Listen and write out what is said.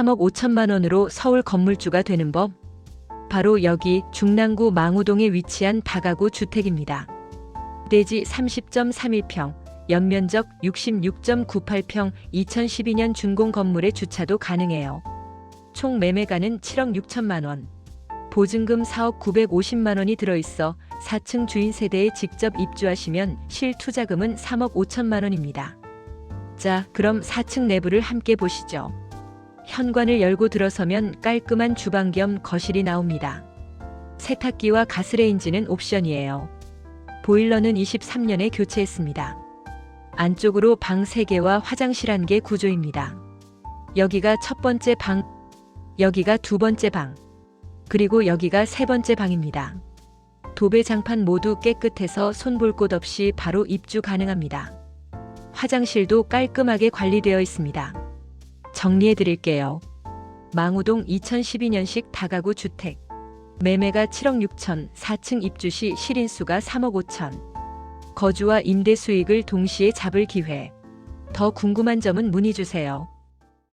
3억 5천만 원으로 서울 건물주가 되는 법? 바로 여기 중랑구 망우동에 위치한 다가구 주택입니다. 대지 30.31평, 연면적 66.98평, 2012년 준공 건물의 주차도 가능해요. 총 매매가는 7억 6천만 원. 보증금 4억 950만 원이 들어있어 4층 주인 세대에 직접 입주하시면 실투자금은 3억 5천만 원입니다. 자, 그럼 4층 내부를 함께 보시죠. 현관을 열고 들어서면 깔끔한 주방 겸 거실이 나옵니다. 세탁기와 가스레인지는 옵션이에요. 보일러는 23년에 교체했습니다. 안쪽으로 방 3개와 화장실 1개 구조입니다. 여기가 첫 번째 방, 여기가 두 번째 방, 그리고 여기가 세 번째 방입니다. 도배 장판 모두 깨끗해서 손볼 곳 없이 바로 입주 가능합니다. 화장실도 깔끔하게 관리되어 있습니다. 정리해 드릴게요. 망우동 2012년식 다가구 주택. 매매가 7억 6천, 4층 입주 시 실인수가 3억 5천. 거주와 임대 수익을 동시에 잡을 기회. 더 궁금한 점은 문의 주세요.